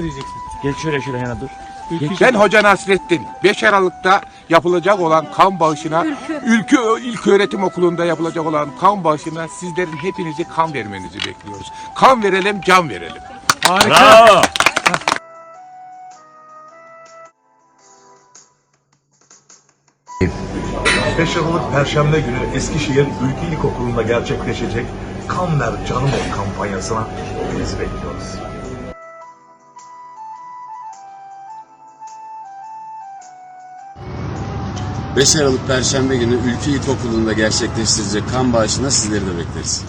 diyeceksin. Geç şöyle şöyle yana dur. Geç. Ben Hoca Nasrettin. 5 Aralık'ta yapılacak olan kan bağışına, Ülkü İlköğretim Okulu'nda yapılacak olan kan bağışına sizlerin hepinizi kan vermenizi bekliyoruz. Kan verelim, can verelim. Harika. Bravo. Beş Aralık Perşembe günü Eskişehir Ülke İlkokulu'nda gerçekleşecek Kan Ver Canım Ol kampanyasına hepinizi bekliyoruz. 5 Aralık Perşembe günü Ülke İlkokulu'nda gerçekleştirecek kan bağışına sizleri de bekleriz.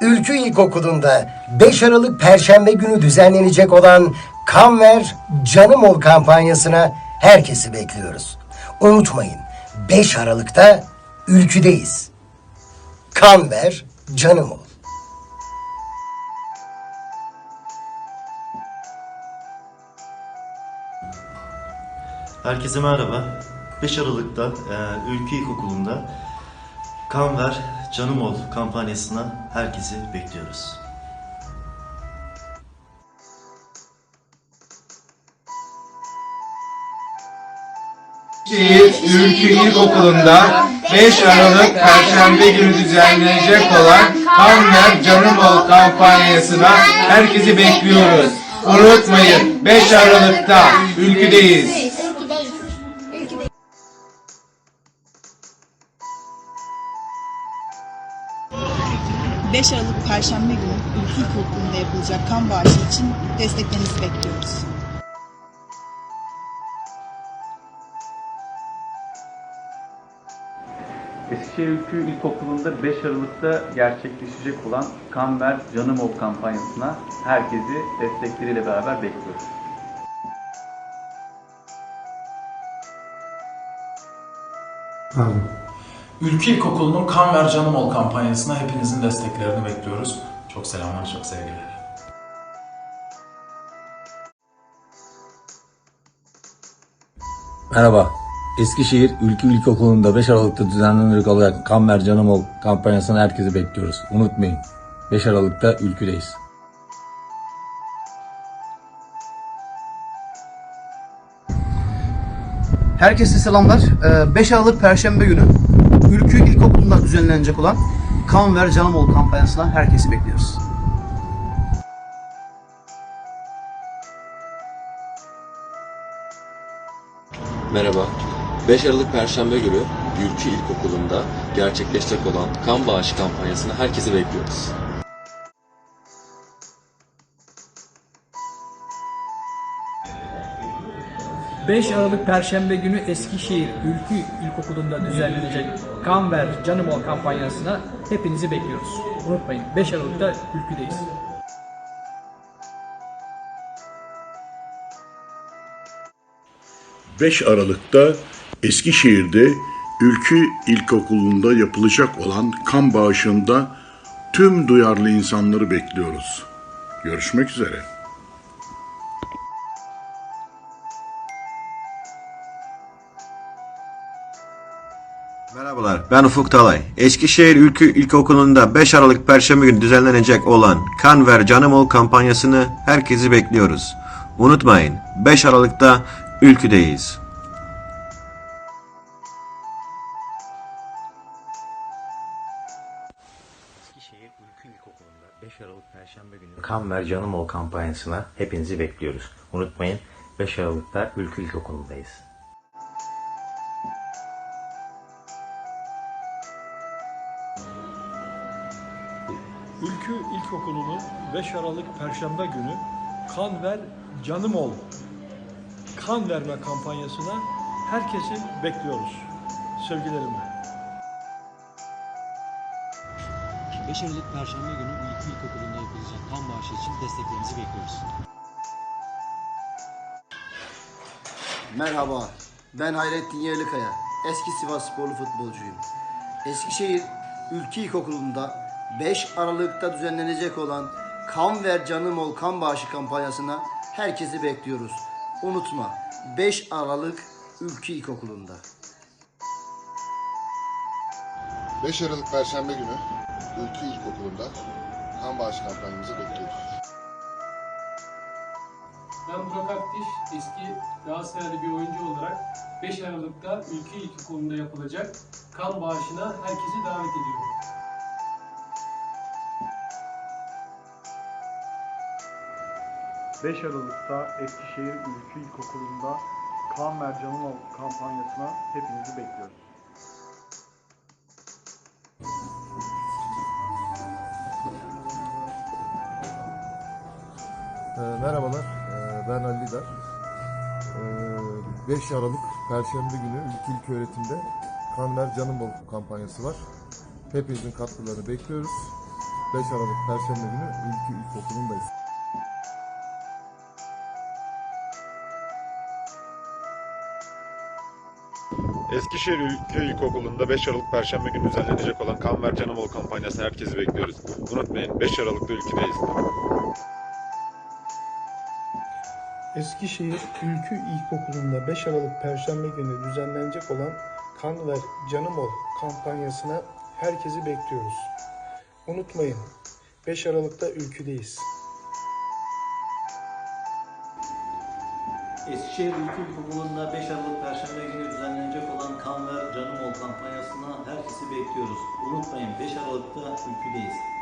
Ülkü İlkokulu'nda 5 Aralık Perşembe günü düzenlenecek olan Kan Ver Canım Ol kampanyasına herkesi bekliyoruz. Unutmayın 5 Aralık'ta ülküdeyiz. Kan Ver Canım Ol. Herkese merhaba. 5 Aralık'ta e, Ülke İlkokulu'nda Kan Ver Canım Ol kampanyasına herkesi bekliyoruz. Şehir Ülkü İlkokulu'nda 5 Aralık Perşembe günü düzenlenecek olan Kan Ver Canım Ol kampanyasına herkesi bekliyoruz. Unutmayın 5 Aralık'ta ülküdeyiz. 5 Aralık Perşembe günü Ülke İlkokulu'nda yapılacak kan bağışı için desteklerinizi bekliyoruz. Eskişehir Ülkü İlkokulu'nda 5 Aralık'ta gerçekleşecek olan Kan Ver Canım Ol kampanyasına herkesi destekleriyle beraber bekliyoruz. Ülke İlkokulu'nun Kan Ver Canım Ol kampanyasına hepinizin desteklerini bekliyoruz. Çok selamlar, çok sevgiler. Merhaba. Eskişehir Ülkü İlkokulu'nda 5 Aralık'ta düzenlenecek olan Kan Ver Canım Ol kampanyasına herkesi bekliyoruz. Unutmayın. 5 Aralık'ta ülküdeyiz. Herkese selamlar. Ee, 5 Aralık Perşembe günü Ülkü İlkokulu'nda düzenlenecek olan Kan Ver Canım Ol kampanyasına herkesi bekliyoruz. Merhaba. 5 Aralık Perşembe günü Ülke İlkokulu'nda gerçekleşecek olan kan bağışı kampanyasına herkesi bekliyoruz. 5 Aralık Perşembe günü Eskişehir Ülkü İlkokulu'nda düzenlenecek Kan Ver Canım Ol kampanyasına hepinizi bekliyoruz. Unutmayın 5 Aralık'ta ülküdeyiz. – 5 Aralık'ta Eskişehir'de Ülkü İlkokulu'nda yapılacak olan kan bağışında tüm duyarlı insanları bekliyoruz. Görüşmek üzere. Merhabalar, ben Ufuk Talay. Eskişehir Ülkü İlkokulu'nda 5 Aralık Perşembe günü düzenlenecek olan Kan Ver Canım Ol kampanyasını herkesi bekliyoruz. Unutmayın, 5 Aralık'ta Ülkü'deyiz. Eskişehir Ülkü İlkokulu'nda 5 Aralık Perşembe günü Kan Ver Canım Ol kampanyasına hepinizi bekliyoruz. Unutmayın 5 Aralık'ta Ülkü İlkokulu'ndayız. Ülkü İlkokulu'nun 5 Aralık Perşembe günü Kan Ver Canım Ol kan verme kampanyasına herkesi bekliyoruz. Sevgilerimle. 5 Aralık Perşembe günü Ülkü İlkokulu'nda yapılacak kan bağışı için desteklerinizi bekliyoruz. Merhaba, ben Hayrettin Yerlikaya. Eski Sivas sporlu futbolcuyum. Eskişehir Ülke İlkokulu'nda 5 Aralık'ta düzenlenecek olan Kan Ver Canım Ol kan bağışı kampanyasına herkesi bekliyoruz. Unutma 5 Aralık Ülke İlkokulu'nda. 5 Aralık Perşembe günü Ülkü İlkokulu'nda kan bağış kampanyamızı bekliyoruz. Ben Burak Aktiş, eski Galatasaraylı bir oyuncu olarak 5 Aralık'ta Ülke İlkokulu'nda yapılacak kan bağışına herkesi davet ediyorum. Aralık'ta Eskişehir Ülkü İlkokulu'nda Kan Ol kampanyasına hepinizi bekliyoruz. Ee, merhabalar, ee, ben Ali Lider. Ee, 5 Aralık Perşembe günü Ülkü İlköğretim'de Kan Ver Canım Ol kampanyası var. Hepinizin katkılarını bekliyoruz. 5 Aralık Perşembe günü Ülkü İlkokulu'ndayız. Eskişehir Ülke İlkokulu'nda 5 Aralık Perşembe günü düzenlenecek olan Kan Ver Canım Ol kampanyasına herkesi bekliyoruz. Unutmayın 5 Aralık'ta ülkedeyiz. Eskişehir Ülkü İlkokulu'nda 5 Aralık Perşembe günü düzenlenecek olan Kan Ver Canım Ol kampanyasına herkesi bekliyoruz. Unutmayın 5 Aralık'ta ülküdeyiz. Eskişehir Ülkü İlkokulu'nda 5 Aralık Perşembe günü düzenlenecek bekliyoruz. Unutmayın 5 Aralık'ta ülküdeyiz.